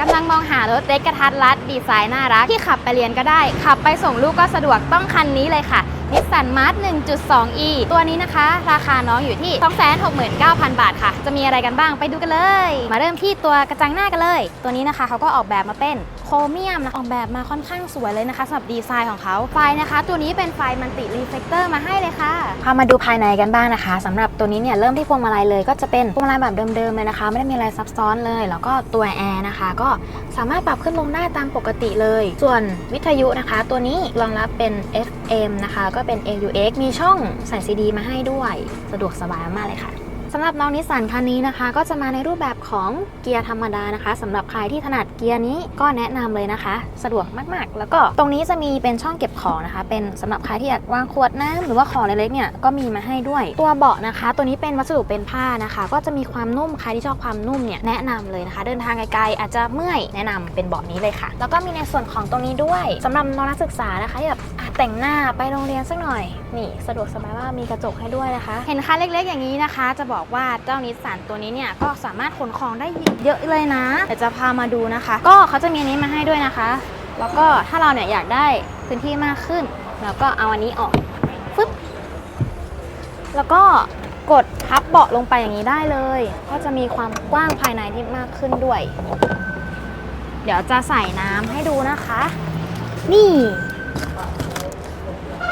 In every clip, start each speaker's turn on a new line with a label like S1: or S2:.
S1: กำลังมองหารถเล็กกระทัดรัด ดีไซน์น่ารัก ที่ขับไปเรียนก็ได้ ขับไปส่งลูกก็สะดวกต้องคันนี้เลยค่ะนิสสันมาร์ท 1.2e ตัวนี้นะคะ ราคาน้องอยู่ที่ 269,000 บาทค่ะ จะมีอะไรกันบ้างไปดูกันเลย มาเริ่มที่ตัวกระจังหน้ากันเลย ตัวนี้นะคะเขาก็ออกแบบมาเป็น โครเมียมนะออกแบบมาค่อนข้างสวยเลยนะคะสำหรับดีไซน์ของเขาไฟนะคะ ตัวนี้เป็นไฟมันติรีเฟกเตอร์มาให้เลยค่ะพามาดูภายในกันบ้างนะคะสำหรับตัวนี้เนี่ยเริ่มที่พวงมาลัยเลยก็จะเป็นพวงมาลัยแบบเดิมๆเลยนะคะ ไม่ได้มีอะไรซับซ้อนเลย แล้วก็ตัวแอร์นะคะ ก็สามารถปรับขึ้นลงได้ตามปกติเลย ส่วนวิทยุนะคะ ตัวนี้รองรับเป็น FM นะคะ ก็เป็น AUX มีช่องใส่ซีดีมาให้ด้วย สะดวกสบายมากเลยค่ะำหรับน้องนิสสันคันนี้นะคะ ก็จะมาในรูปแบบของเกียร์ธรรมดานะคะสำหรับใครที่ถนัดเกียร์นี้ก็แนะนำเลยนะคะ สะดวกมากๆ แล้วก็ตรงนี้จะมีเป็นช่องเก็บของนะคะ เป็นสำหรับใครที่อยากวางขวดน้ำหรือว่าของเล็กๆเนี่ยก็มีมาให้ด้วย ตัวเบาะนะคะ ตัวนี้เป็นวัสดุเป็นผ้านะคะ ก็จะมีความนุ่มใครที่ชอบความนุ่มเนี่ยแนะนำเลยนะคะ เดินทางไกลๆอาจจะเมื่อยแนะนำเป็นเบาะนี้เลยค่ะ แล้วก็มีในส่วนของตรงนี้ด้วยสำหรับน้องนักศึกษานะคะที่แบบ แต่งหน้าไปโรงเรียนสักหน่อย นี่สะดวกสบายว่ากมีกระจกให้ด้วยนะคะ เห็นคันเล็กๆอย่างนี้นะคะ จะบอกว่าเจ้านิสสันตัวนี้เนี่ยก็สามารถขนของได้เยอะเลยนะเดี๋ยวจะพามาดูนะคะ ก็เขาจะมีอันนี้มาให้ด้วยนะคะ แล้วก็ถ้าเราเนี่ยอยากได้พื้นที่มากขึ้นเราก็เอาอันนี้ออกฟึบแล้วก็กดพับเบาะลงไปอย่างนี้ได้เลย ก็จะมีความกว้างภายในที่มากขึ้นด้วย เดี๋ยวจะใส่น้ำให้ดูนะคะ นี่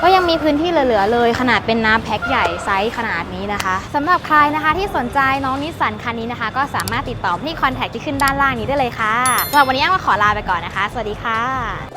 S1: ก็ยังมีพื้นที่เหลือๆเลย ขนาดเป็นน้ำแพ็คใหญ่ไซส์ขนาดนี้นะคะสำหรับใครนะคะที่สนใจน้องนิสสันคันนี้นะคะ ก็สามารถติดต่อที่คอนแทคที่ขึ้นด้านล่างนี้ได้เลยค่ะสำหรับวันนี้อ้ำก็ขอลาไปก่อนนะคะ สวัสดีค่ะ